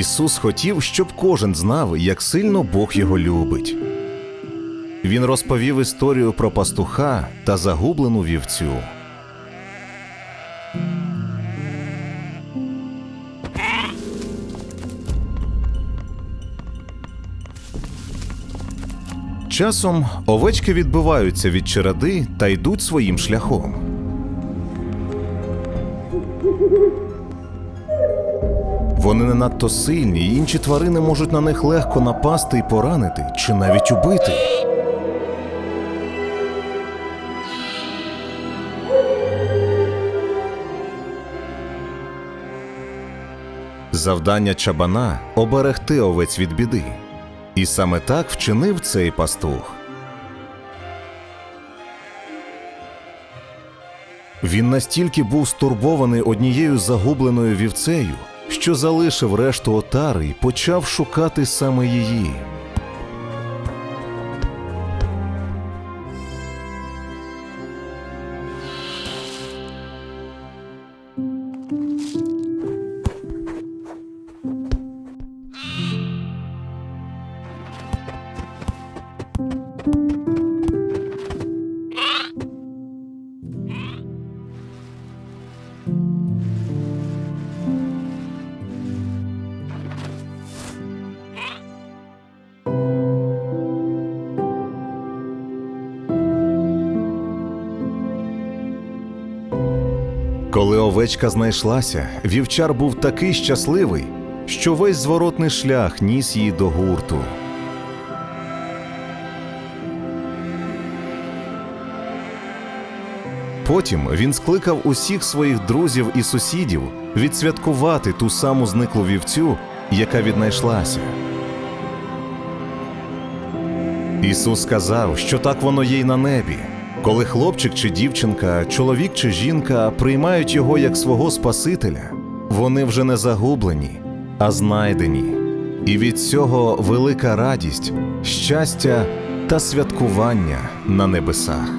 Ісус хотів, щоб кожен знав, як сильно Бог його любить. Він розповів історію про пастуха та загублену вівцю. Часом овечки відбиваються від череди та йдуть своїм шляхом. Вони не надто сильні, і інші тварини можуть на них легко напасти і поранити, чи навіть убити. Завдання чабана оберегти овець від біди. І саме так вчинив цей пастух. Він настільки був стурбований однією загубленою вівцею, що залишив решту отари і почав шукати саме її. Коли овечка знайшлася, вівчар був такий щасливий, що весь зворотний шлях ніс її до гурту. Потім він скликав усіх своїх друзів і сусідів відсвяткувати ту саму зниклу вівцю, яка віднайшлася. Ісус сказав, що так воно є й на небі. Коли хлопчик чи дівчинка, чоловік чи жінка приймають його як свого Спасителя, вони вже не загублені, а знайдені. І від цього велика радість, щастя та святкування на небесах.